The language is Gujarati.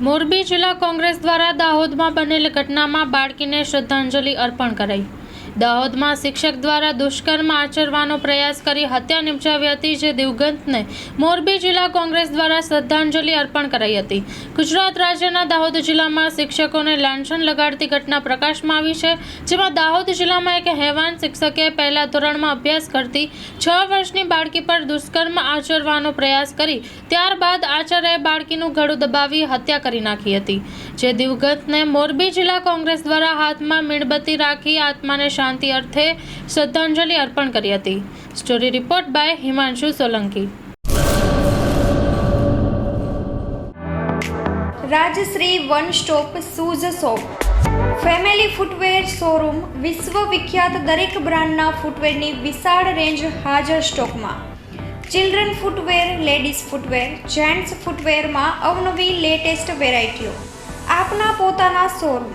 મોરબી જિલ્લા કોંગ્રેસ દ્વારા દાહોદમાં બનેલ ઘટનામાં બાળકીને શ્રદ્ધાંજલિ અર્પણ કરાઈ. દાહોદમાં શિક્ષક દ્વારા દુષ્કર્મ આચરવાનો પ્રયાસ કરી હત્યા નિપજાવી હતી જે દિવગંતને મોરબી જિલ્લા કોંગ્રેસ દ્વારા શ્રદ્ધાંજલિ અર્પણ કરાઈ હતી. ગુજરાત રાજ્યના દાહોદ જિલ્લામાં શિક્ષકોને લાંછન લગાડતી ઘટના પ્રકાશમાં આવી છે, જેમાં દાહોદ જિલ્લામાં એક હેવાન શિક્ષકે પહેલા ધોરણમાં અભ્યાસ કરતી છ વર્ષની બાળકી પર દુષ્કર્મ આચરવાનો પ્રયાસ કરી, ત્યારબાદ આચાર્યએ બાળકીનું ગળું દબાવી હત્યા કરી નાખી હતી. જે દિવગતને મોરબી જિલ્લા કોંગ્રેસ દ્વારા હાથમાં મીણબત્તી રાખી આત્માને શાંતિ અર્થે શ્રદ્ધાંજલિ અર્પણ કરી હતી. Story report by Himanshu Solanki Rajshree one stop shoes shop family footwear showroom વિશ્વ વિખ્યાત દરેક બ્રાન્ડના ફૂટવેરની વિશાળ રેન્જ હાજર સ્ટોકમાં. Children footwear, ladies footwear, gents ફૂટવેરમાં અવનવી લેટેસ્ટ વેરાયટીઓ. આપના પોતાના શોરૂમ.